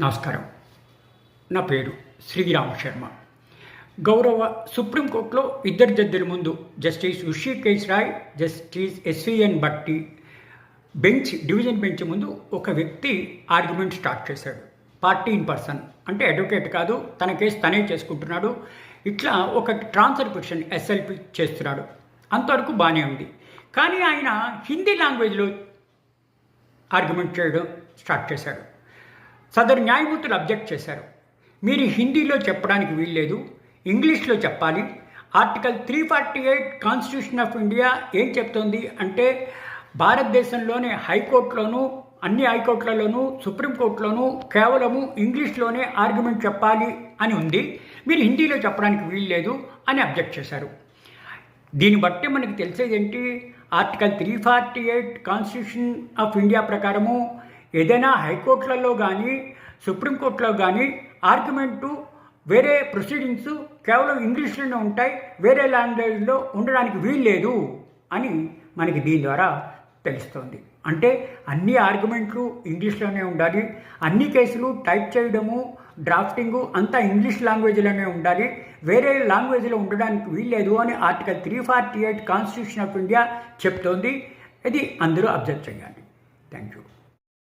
నమస్కారం. నా పేరు శ్రీరామ్ శర్మ. గౌరవ సుప్రీంకోర్టులో ఇద్దరు జడ్జిల ముందు justice Hrishikesh Roy justice SVN Bhatti bench division bench ముందు ఒక వ్యక్తి ఆర్గ్యుమెంట్ స్టార్ట్ చేశాడు. పార్టీ ఇన్ పర్సన్ అంటే అడ్వకేట్ కాదు తన కేసు తనే చేసుకుంటున్నాడు. ఇట్లా ఒక ట్రాన్స్ఫర్ పిటిషన్ ఎస్ఎల్పి చేస్తున్నాడు. అంతవరకు బాగానే ఉంది. కానీ ఆయన హిందీ లాంగ్వేజ్లో ఆర్గ్యుమెంట్ చేయడం స్టార్ట్ చేశాడు. సదరు న్యాయమూర్తులు అబ్జెక్ట్ చేశారు. మీరు హిందీలో చెప్పడానికి వీల్లేదు ఇంగ్లీష్లో చెప్పాలి. Article three forty eight constitution of India ఏం చెప్తోంది అంటే భారతదేశంలోనే హైకోర్టులోనూ అన్ని హైకోర్టులలోనూ సుప్రీంకోర్టులోనూ కేవలము ఇంగ్లీష్లోనే ఆర్గ్యుమెంట్ చెప్పాలి అని ఉంది. మీరు హిందీలో చెప్పడానికి వీల్లేదు అని అబ్జెక్ట్ చేశారు. దీన్ని బట్టి మనకి తెలిసేది ఏంటి article three forty eight constitution of India ప్రకారము ఏదైనా హైకోర్టులలో కానీ సుప్రీంకోర్టులో కానీ ఆర్గ్యుమెంటు వేరే ప్రొసీడింగ్స్ కేవలం ఇంగ్లీష్లోనే ఉంటాయి వేరే లాంగ్వేజ్లో ఉండడానికి వీల్లేదు అని మనకి దీని ద్వారా తెలుస్తుంది. అంటే అన్ని ఆర్గ్యుమెంట్లు ఇంగ్లీష్లోనే ఉండాలి అన్ని కేసులు టైప్ చేయడము డ్రాఫ్టింగు అంతా ఇంగ్లీష్ లాంగ్వేజ్లోనే ఉండాలి వేరే లాంగ్వేజ్లో ఉండడానికి వీల్లేదు అని article three forty eight constitution of India చెప్తోంది. ఇది అందరూ అబ్జర్వ్ చేయాలి. Thank you.